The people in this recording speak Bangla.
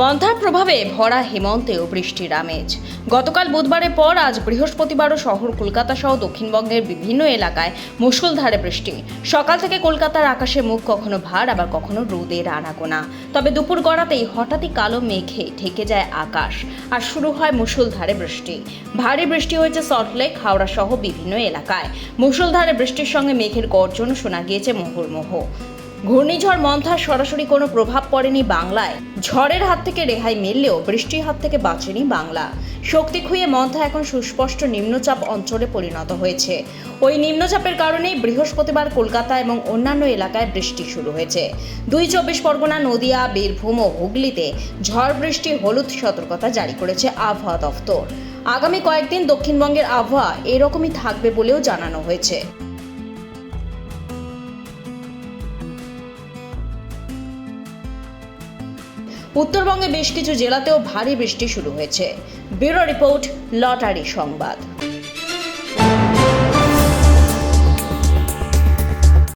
মন্থার প্রভাবে ভরা হেমন্তেও বৃষ্টির আমেজ। গতকাল বুধবারের পর আজ বৃহস্পতিবারও শহর কলকাতা সহ দক্ষিণবঙ্গের বিভিন্ন এলাকায় মুষলধারে বৃষ্টি। সকাল থেকে কলকাতার আকাশে মুখ কখনো ভার, আবার কখনো রোদের আনাগোনা। তবে দুপুর গড়াতেই হঠাৎই কালো মেঘে ঢেকে যায় আকাশ, আর শুরু হয় মুষলধারে বৃষ্টি। ভারী বৃষ্টি হয়েছে সল্টলেক হাওড়া সহ বিভিন্ন এলাকায়। মুষলধারে বৃষ্টির সঙ্গে মেঘের গর্জন শোনা গিয়েছে মুহুর্মুহ। ঘূর্ণিঝড় মন্থার সরাসরি কোনো প্রভাব পড়েনি বাংলায়। ঝড়ের হাত থেকে রেহাই মিললেও বৃষ্টির হাত থেকে বাঁচেনি বাংলা। শক্তি খুঁয়ে মন্থা এখন সুস্পষ্ট নিম্নচাপ অঞ্চলে পরিণত হয়েছে। ওই নিম্নচাপের কারণেই বৃহস্পতিবার কলকাতা এবং অন্যান্য এলাকায় বৃষ্টি শুরু হয়েছে। দুই চব্বিশ পরগনা, নদিয়া, বীরভূম ও হুগলিতে ঝড় বৃষ্টি হলুদ সতর্কতা জারি করেছে আবহাওয়া দফতর। আগামী কয়েকদিন দক্ষিণবঙ্গের আবহাওয়া এরকমই থাকবে বলেও জানানো হয়েছে। উত্তরবঙ্গে বেশ কিছু জেলাতেও ভারী বৃষ্টি শুরু হয়েছে। ব্যুরো রিপোর্ট লটারি সংবাদ।